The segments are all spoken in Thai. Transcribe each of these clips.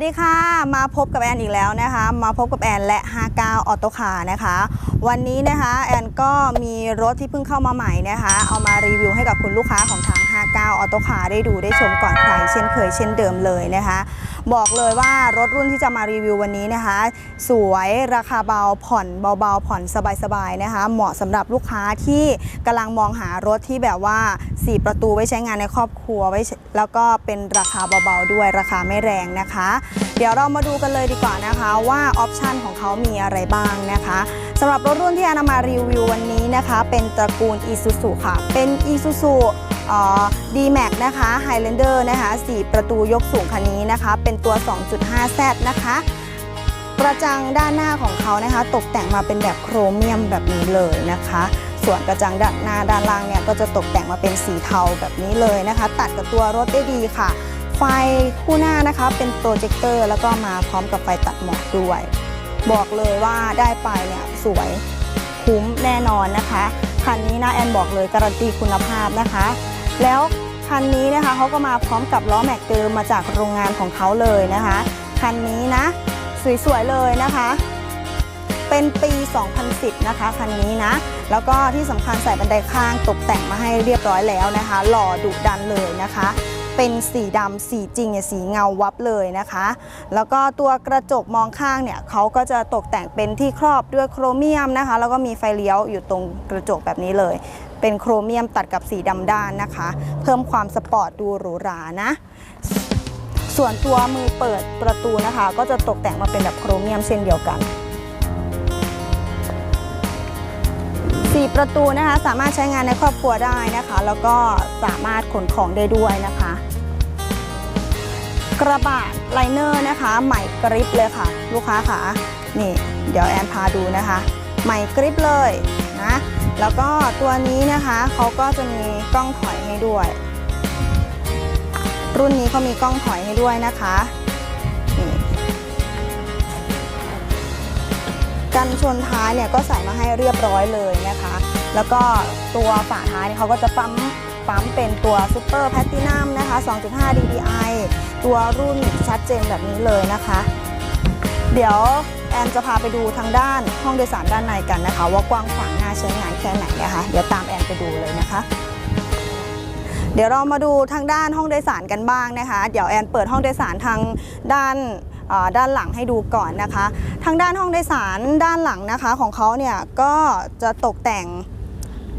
วัสดีค่ะ มาพบกับแอนอีกแล้วนะคะ มาพบกับแอนและ59ออโตคานะคะ วันนี้นะคะแอนก็มีรถที่เพิ่งเข้ามาใหม่นะคะ เอามารีวิวให้กับคุณลูกค้าของทาง59ออโตคาได้ดูได้ชมก่อนใครเช่นเคยเช่นเดิมเลยนะคะ บอกเลยว่ารถรุ่นที่จะมารีวิววันนี้นะคะ สวยราคาเบาผ่อนเบาๆ ผ่อนสบายๆนะคะ เหมาะสำหรับลูกค้าที่กำลังมองหารถที่แบบว่า 4 ประตูไว้ใช้งานในครอบครัวไว้แล้วก็เป็นราคาเบาๆด้วยราคาไม่แรงนะคะ เดี๋ยวเรามาดูกันเลยดีกว่านะคะว่าออปชันของเขามีอะไรบ้างนะคะสำหรับรถรุ่นที่อนำมารีวิววันนี้นะคะ เป็นตระกูล Isuzu ค่ะ เป็น Isuzu เอ่อ D-Max นะคะ Highlander นะคะ 4 ประตูยกสูงคันนี้นะคะ เป็นตัว 2.5Z นะคะ กระจังด้านหน้าของเขานะคะ ตกแต่งมาเป็นแบบโครเมียมแบบนี้เลยนะคะ ส่วนกระจังด้านหน้าด้านล่างเนี่ยก็จะตกแต่งมาเป็นสีเทาแบบนี้เลยนะคะ ตัดกับตัวรถได้ดีค่ะ ไฟคู่หน้านะคะเป็นโปรเจคเตอร์แล้วก็มาพร้อมกับไฟตัดหมอกด้วย บอกเลยว่าได้ไปเนี่ยสวยคุ้มแน่นอนนะคะคันนี้นะแอนบอกเลยการันตีคุณภาพนะคะ แล้วคันนี้นะคะเขาก็มาพร้อมกับล้อแม็กเดิมมาจากโรงงานของเขาเลยนะคะ คันนี้นะสวยๆเลยนะคะ เป็นปี 2010 นะคะคันนี้นะ แล้วก็ที่สำคัญใส่บันไดข้างตกแต่งมาให้เรียบร้อยแล้วนะคะ หล่อดุดันเลยนะคะ เป็นสีดำสีจริงเนี่ยสีเงาวับเลยนะคะ แล้วก็ตัวกระจกมองข้างเนี่ยเขาก็จะตกแต่งเป็นที่ครอบด้วยโครเมียมนะคะ แล้วก็มีไฟเลี้ยวอยู่ตรงกระจกแบบนี้เลย เป็นโครเมียมตัดกับสีดำด้านนะคะ เพิ่มความสปอร์ตดูหรูหรานะ ส่วนตัวมือเปิดประตูนะคะ ก็จะตกแต่งมาเป็นแบบโครเมียมเช่นเดียวกัน4ประตูนะคะสามารถใช้งานในครอบครัวได้นะคะ แล้วก็สามารถขนของได้ด้วยนะคะ กระบะไลเนอร์นะคะ ใหม่กริปเลยค่ะ ลูกค้าค่ะนี่ เดี๋ยวแอนพาดูนะคะ ใหม่กริปเลยนะ แล้วก็ตัวนี้นะคะเขาก็จะมีกล้องถอยให้ด้วย รุ่นนี้เขามีกล้องถอยให้ด้วยนะคะกันชนท้ายเนี่ยก็ใส่มาให้เรียบร้อยเลยนะคะ แล้วก็ตัวฝาท้ายเนี่ยเขาก็จะปั๊มปั๊มเป็นตัวซูเปอร์แพตตินัมนะคะ 2.5 DDI ตัวรุ่นชัดเจนแบบนี้เลยนะคะ เดี๋ยวแอนจะพาไปดูทางด้านห้องโดยสารด้านในกันนะคะ ว่ากว้างขวาง น่าใช้งานแค่ไหนนะคะเดี๋ยวตามแอนไปดูเลยนะคะ เดี๋ยวเรามาดูทางด้านห้องโดยสารกันบ้างนะคะ เดี๋ยวแอนเปิดห้องโดยสารทางด้านด้านหลังให้ดูก่อนนะคะ ทางด้านห้องโดยสารด้านหลังนะคะของเขาเนี่ยก็จะตกแต่ง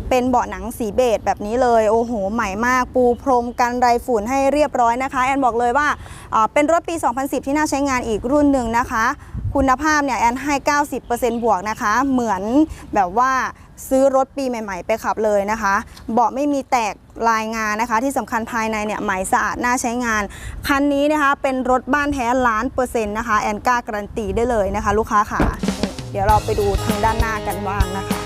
เป็นเบาะหนังสีเบจแบบนี้เลยโอ้โหใหม่มากปูพรมกันไรฝุ่นให้เรียบร้อยนะคะ แอนบอกเลยว่าเอ่อเป็นรถปี 2010 ที่น่าใช้งานอีกรุ่นหนึ่งนะคะ คุณภาพเนี่ยแอนให้ 90%บวกนะคะ เหมือนแบบว่า ซื้อรถปีใหม่ ๆ ไปขับเลยนะคะ เบาะไม่มีแตกลายงานนะคะ ที่สำคัญภายในเนี่ยใหม่สะอาดน่าใช้งาน คันนี้นะคะเป็นรถบ้านแท้ล้านเปอร์เซ็นต์นะคะแอนก้าการันตีได้เลยนะคะ ลูกค้าค่ะ เดี๋ยวเราไปดูทางด้านหน้ากันบ้างนะคะ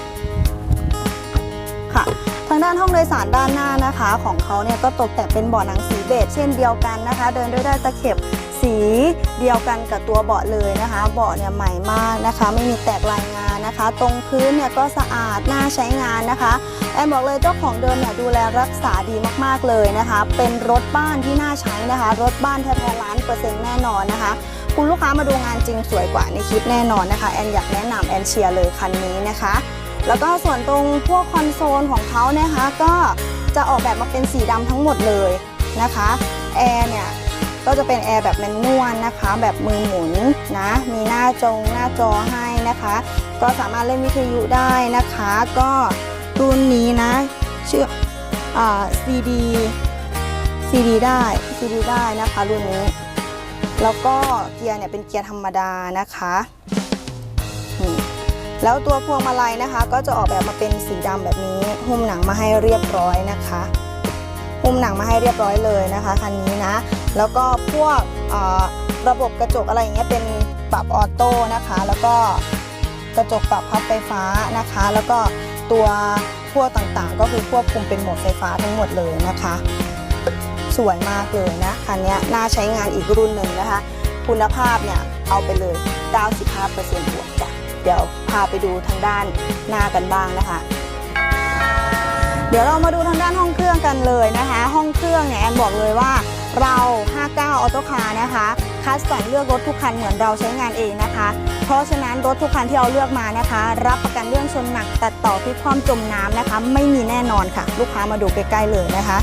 ค่ะทางด้านห้องโดยสารด้านหน้านะคะ ของเขาเนี่ยก็ตกแต่งเป็นเบาะหนังสีเบจเช่นเดียวกันนะคะ เดินด้วยได้ตะเข็บสีเดียวกันกับตัวเบาะเลยนะคะ เบาะเนี่ยใหม่มากนะคะ ไม่มีแตกลายงาน นะคะ ตรงพื้นเนี่ยก็สะอาดน่าใช้งานนะคะแอนบอกเลยเจ้าของเดิมเนี่ยดูแลรักษาดีมากๆเลยนะคะ เป็นรถบ้านที่น่าใช้นะคะ รถบ้านแท้ๆล้านเปอร์เซ็นต์แน่นอนนะคะ คุณลูกค้ามาดูงานจริงสวยกว่าในคลิปแน่นอนนะคะแอนอยากแนะนำแอนเชียร์เลยคันนี้นะคะ แล้วก็ส่วนตรงพวกคอนโซลของเขานะคะก็จะออกแบบมาเป็นสีดำทั้งหมดเลยนะคะแอร์เนี่ยก็จะเป็นแอร์แบบแมนนวลนะคะ แบบมือหมุนนะ มีหน้าจงหน้าจอให้ นะคะ ก็สามารถเล่นวิทยุได้นะคะ ก็รุ่นนี้นะชื่ออ่า CD CD ได้ CD ได้นะคะรุ่นนี้ แล้วก็เกียร์เนี่ยเป็นเกียร์ธรรมดานะคะแล้วตัวพวงมาลัยนะคะ ก็จะออกแบบมาเป็นสีดำแบบนี้หุ้มหนังมาให้เรียบร้อยนะคะหุ้มหนังมาให้เรียบร้อยเลยนะคะคันนี้นะ แล้วก็พวกเอ่อระบบกระจกอะไรอย่างเงี้ยเป็น ปรับออโต้นะคะ แล้วก็กระจกปรับพับไฟฟ้านะคะ แล้วก็ตัวพวต่างๆ ก็คือควบคุมเป็นโหมดไฟฟ้าทั้งหมดเลยนะคะ สวยมากเลยนะคันนี้น่าใช้งานอีกรุ่นหนึ่งนะคะ คุณภาพเนี่ยเอาไปเลย 95%บวกจ้ะเดี๋ยวพาไปดูทางด้านหน้ากันบ้างนะคะ เดี๋ยวเรามาดูทางด้านห้องเครื่องกันเลยนะคะ ห้องเครื่องเนี่ยแอนบอกเลยว่าเรา 59 ออโต้คาร์นะคะ คัดสรรเลือกรถทุกคันเหมือนเราใช้งานเองนะคะ เพราะฉะนั้นรถทุกคันที่เราเลือกมานะคะ รับประกันเรื่องชนหนักตัดต่อพลิกคว่ำจมน้ำนะคะ ไม่มีแน่นอนค่ะ ลูกค้ามาดูใกล้ๆเลยนะคะ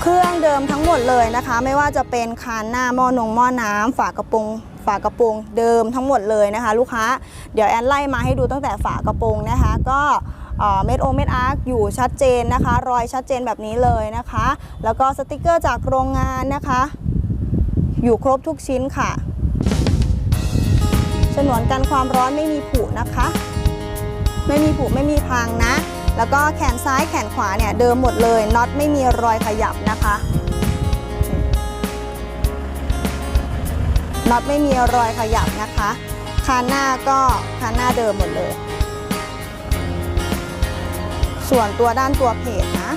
เครื่องเดิมทั้งหมดเลยนะคะ ไม่ว่าจะเป็นคานหน้าหม้อนงหม้อน้ำฝากระโปรงฝากระโปรงเดิมทั้งหมดเลยนะคะ ลูกค้าเดี๋ยวแอนไล่มาให้ดูตั้งแต่ฝากระโปรงนะคะ ก็ เม็ดโอเม็ดอาร์คอยู่ชัดเจนนะคะ รอยชัดเจนแบบนี้เลยนะคะ แล้วก็สติกเกอร์จากโรงงานนะคะ อยู่ครบทุกชิ้นค่ะฉนวนกันความร้อนไม่มีผุนะคะ ไม่มีผุไม่มีพังนะ แล้วก็แขนซ้ายแขนขวาเนี่ยเดิมหมดเลยน็อตไม่มีรอยขยับนะคะน็อตไม่มีรอยขยับนะคะคานหน้าก็คานหน้าเดิมหมดเลย ส่วนตัวด้านตัวเพจนะ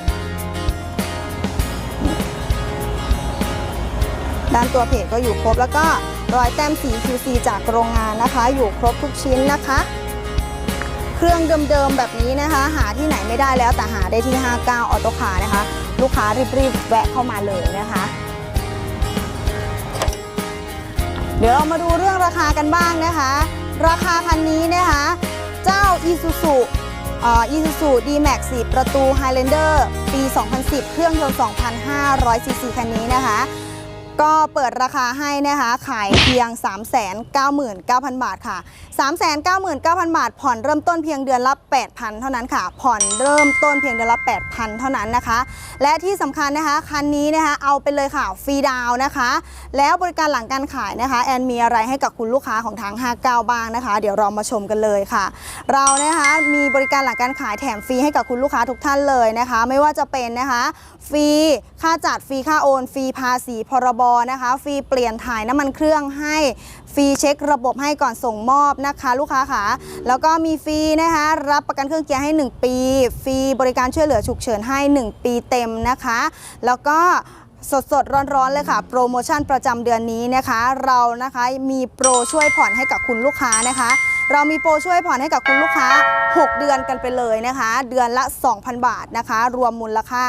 ด้านตัวเพจก็อยู่ครบแล้วก็รอยแต้มสี QC จากโรงงานนะคะ อยู่ครบทุกชิ้นนะคะ เครื่องเดิมๆแบบนี้นะคะ หาที่ไหนไม่ได้แล้วแต่หาได้ที่ 59 ออโตคานะคะ ลูกค้ารีบๆแวะเข้ามาเลยนะคะเดี๋ยวเรามาดูเรื่องราคากันบ้างนะคะ ราคาคันนี้นะคะ เจ้า Isuzu เอ่อ Isuzu D-Max 4ประตู Highlander ปี 2010 เครื่องยนต์2,500ซีซีคันนี้นะคะ ก็เปิดราคาให้นะคะ ขายเพียง 399,000 บาทค่ะ 399,000 บาท ผ่อนเริ่มต้นเพียงเดือนละ 8,000 เท่านั้นค่ะ ผ่อนเริ่มต้นเพียงเดือนละ 8,000 เท่านั้นนะคะ และที่สำคัญนะคะคันนี้นะคะเอาไปเลยค่ะฟรีดาวนะคะ แล้วบริการหลังการขายนะคะแอนมีอะไรให้กับคุณลูกค้าของทาง 59 บ้างนะคะ เดี๋ยวเรามาชมกันเลยค่ะ เรานะคะมีบริการหลังการขายแถมฟรีให้กับคุณลูกค้าทุกท่านเลยนะคะ ไม่ว่าจะเป็นนะคะฟรีค่าจัดฟรีค่าโอนฟรีภาษีพรบนะคะฟรีเปลี่ยนถ่ายน้ำมันเครื่องให้ ฟรีเช็คระบบให้ก่อนส่งมอบนะคะ ลูกค้าค่ะแล้วก็มีฟรีนะคะรับประกันเครื่องเกียร์ให้ 1 ปี ฟรีบริการช่วยเหลือฉุกเฉินให้ 1 ปีเต็มนะคะ แล้วก็สดสดร้อนๆเลยค่ะ โปรโมชั่นประจำเดือนนี้นะคะ เรานะคะมีโปรช่วยผ่อนให้กับคุณลูกค้านะคะ เรามีโปรช่วยผ่อนให้กับคุณลูกค้า 6 เดือนกันไปเลยนะคะ เดือนละ 2,000 บาทนะคะ รวมมูลค่า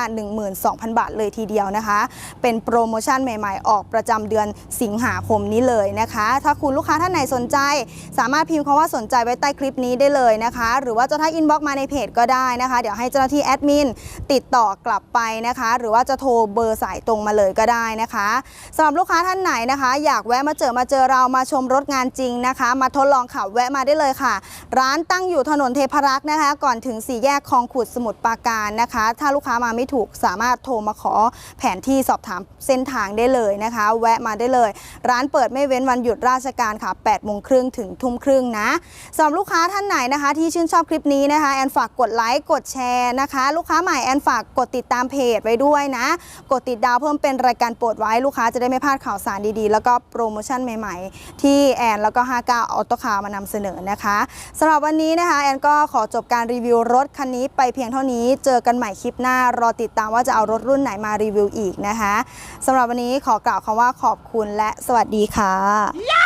12,000 บาทเลยทีเดียวนะคะ เป็นโปรโมชั่นใหม่ๆ ออกประจำเดือนสิงหาคมนี้เลยนะคะ ถ้าคุณลูกค้าท่านไหนสนใจ สามารถพิมพ์คำว่าสนใจไว้ใต้คลิปนี้ได้เลยนะคะ หรือว่าจะทักอินบ็อกซ์มาในเพจก็ได้นะคะ เดี๋ยวให้เจ้าหน้าที่แอดมินติดต่อกลับไปนะคะ หรือว่าจะโทรเบอร์สายตรงมาเลยก็ได้นะคะสำหรับลูกค้าท่านไหนนะคะ อยากแวะมาเจอมาเจอเรามาชมรถงานจริงนะคะ มาทดลองขับแวะมาได้เลยค่ะ ร้านตั้งอยู่ถนนเทพรักษ์นะคะ ก่อนถึงสี่แยกคลองขุดสมุทรปราการนะคะ ถ้าลูกค้ามาไม่ถูกสามารถโทรมาขอแผนที่สอบถามเส้นทางได้เลยนะคะ แวะมาได้เลย ร้านเปิดไม่เว้นวันหยุดราชการค่ะ8โมงครึ่งถึงทุ่มครึ่งนะสำหรับลูกค้าท่านไหนนะคะ ที่ชื่นชอบคลิปนี้นะคะแอนฝากกดไลค์กดแชร์นะคะ ลูกค้าใหม่แอนฝากกดติดตามเพจไว้ด้วยนะ กดติดดาวเพิ่มเป็นรายการโปรดไว้ลูกค้าจะได้ไม่พลาดข่าวสารดีๆ แล้วก็โปรโมชั่นใหม่ ๆ ที่แอนแล้วก็ 59ออโตคามานำเสนอนะคะสำหรับวันนี้นะคะแอนก็ขอจบการรีวิวรถคันนี้ไปเพียงเท่านี้ เจอกันใหม่คลิปหน้ารอติดตามว่าจะเอารถรุ่นไหนมารีวิวอีกนะคะสำหรับวันนี้ขอกล่าวคำว่าขอบคุณและสวัสดีค่ะ